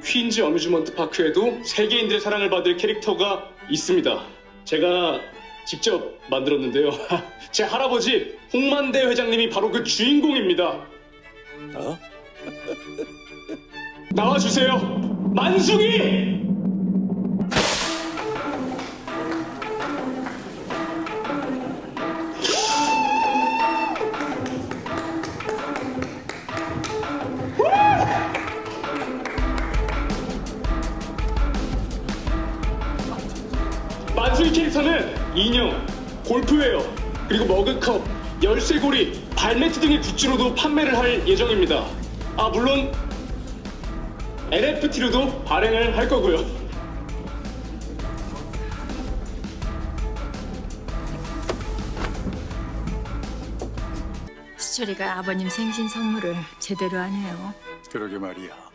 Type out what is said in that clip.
퀸즈 어뮤즈먼트 파크에도 세계인들의 사랑을 받을 캐릭터가 있습니다. 제가 직접 만들었는데요. 제 할아버지 홍만대 회장님이 바로 그 주인공입니다. 어? 나와주세요. 만숙이! 만숙이 캐릭터는 인형, 골프웨어, 그리고 머그컵, 열쇠고리, 발매트 등의 굿즈로도 판매를 할 예정입니다. 아 물론 NFT로도 발행을 할 거고요. 수철이가 아버님 생신 선물을 제대로 하네요. 그러게 말이야.